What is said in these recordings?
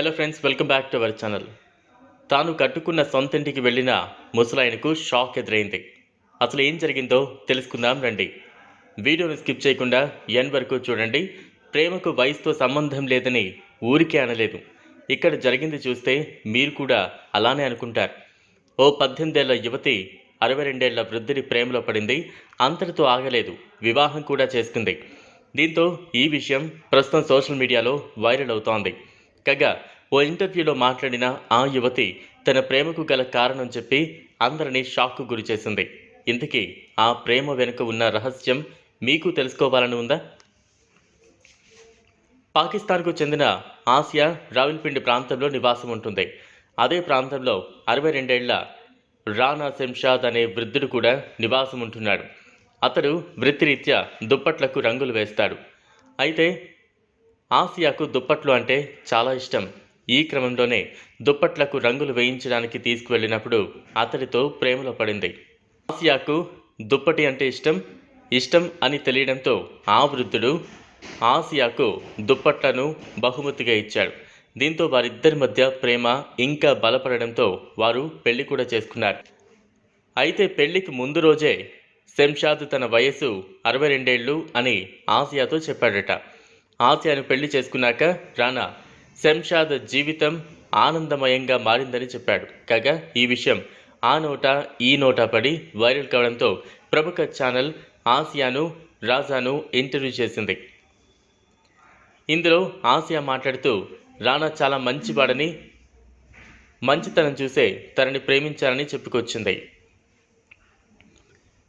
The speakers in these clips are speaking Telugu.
Hello friends welcome back to our channel తాను కట్టుకున్న సొంతింటికి వెళ్ళిన ముసలాయనకు షాక్ ఎదురైంది. అసలు ఏం జరిగిందో తెలుసుకుందాం రండి. వీడియోని స్కిప్ చేయకుండా ఎన్ వరకు చూడండి. ప్రేమకు వయసుతో సంబంధం లేదని ఊరికే అనలేదు. ఇక్కడ జరిగింది చూస్తే మీరు కూడా అలానే అనుకుంటారు. ఓ పద్దెనిమిదేళ్ళ యువతి అరవై రెండేళ్ళ వృద్ధుడి ప్రేమలో పడింది. అంతటితో ఆగలేదు. వివాహం కూడా చేసుకుంది. దీంతో ఈ విషయం ప్రస్తుతం సోషల్ మీడియాలో వైరల్ అవుతోంది. కాగా ఓ ఇంటర్వ్యూలో మాట్లాడిన ఆ యువతి తన ప్రేమకు గల కారణం చెప్పి అందరినీ షాక్కు గురి చేసింది. ఇంతకీ ఆ ప్రేమ వెనుక ఉన్న రహస్యం మీకు తెలుసుకోవాలని ఉందా? పాకిస్తాన్కు చెందిన ఆసియా రావిల్పిండి ప్రాంతంలో నివాసం ఉంటుంది. అదే ప్రాంతంలో అరవై రెండేళ్ళ రానా శంషాద్ అనే వృద్ధుడు కూడా నివాసం ఉంటున్నాడు. అతడు వృత్తిరీత్యా దుప్పట్లకు రంగులు వేస్తాడు. అయితే ఆసియాకు దుప్పట్లు అంటే చాలా ఇష్టం. ఈ క్రమంలోనే దుప్పట్లకు రంగులు వేయించడానికి తీసుకువెళ్ళినప్పుడు అతడితో ప్రేమలో పడింది. ఆసియాకు దుప్పటి అంటే ఇష్టం ఇష్టం అని తెలియడంతో ఆ వృద్ధుడు ఆసియాకు దుప్పట్లను బహుమతిగా ఇచ్చాడు. దీంతో వారిద్దరి మధ్య ప్రేమ ఇంకా బలపడడంతో వారు పెళ్ళి కూడా చేసుకున్నారు. అయితే పెళ్ళికి ముందు రోజే శంషాద్ తన వయసు అరవై రెండేళ్ళు అని ఆసియాతో చెప్పాడట. ఆసియాను పెళ్ళి చేసుకున్నాక రానా శంషాద్ జీవితం ఆనందమయంగా మారిందని చెప్పాడు. కాగా ఈ విషయం ఆ నోట ఈ నోట పడి వైరల్ కావడంతో ప్రముఖ ఛానల్ ఆసియాను రాజాను ఇంటర్వ్యూ చేసింది. ఇందులో ఆసియా మాట్లాడుతూ రానా చాలా మంచివాడని మంచితనం చూసే తనని ప్రేమించాలని చెప్పుకొచ్చింది.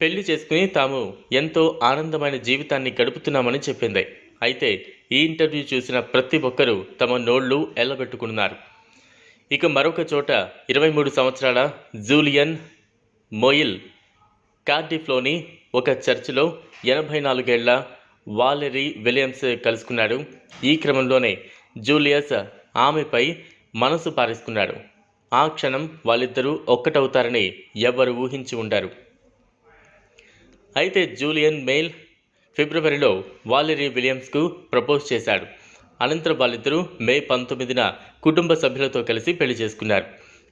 పెళ్ళి చేసుకుని తాము ఎంతో ఆనందమైన జీవితాన్ని గడుపుతున్నామని చెప్పింది. అయితే ఈ ఇంటర్వ్యూ చూసిన ప్రతి ఒక్కరూ తమ నోళ్ళు ఎల్లబెట్టుకున్నారు. ఇక మరొక చోట ఇరవై మూడు సంవత్సరాల జూలియన్ మోయిల్ కార్డిఫ్లోని ఒక చర్చిలో ఎనభై నాలుగేళ్ళ వాలెరీ విలియమ్స్ కలుసుకున్నాడు. ఈ క్రమంలోనే జూలియస్ ఆమెపై మనసు పారేసుకున్నాడు. ఆ క్షణం వాళ్ళిద్దరూ ఒక్కటవుతారని ఎవ్వరు ఊహించి ఉండారు. అయితే జూలియన్ మెయిల్ ఫిబ్రవరిలో వాలెరీ విలియమ్స్కు ప్రపోజ్ చేశాడు. అనంతరం వాళ్ళిద్దరూ మే పంతొమ్మిదిన కుటుంబ సభ్యులతో కలిసి పెళ్ళి చేసుకున్నారు.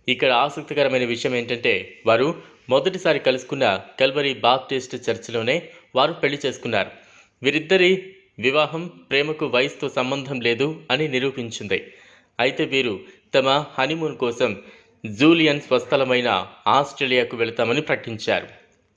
ఇక్కడ ఆసక్తికరమైన విషయం ఏంటంటే వారు మొదటిసారి కలుసుకున్న కల్వరీ బాప్టిస్ట్ చర్చిలోనే వారు పెళ్ళి చేసుకున్నారు. వీరిద్దరి వివాహం ప్రేమకు వయసుతో సంబంధం లేదు అని నిరూపించింది. అయితే వీరు తమ హనీమూన్ కోసం జూలియన్ స్వస్థలమైన ఆస్ట్రేలియాకు వెళతామని ప్రకటించారు.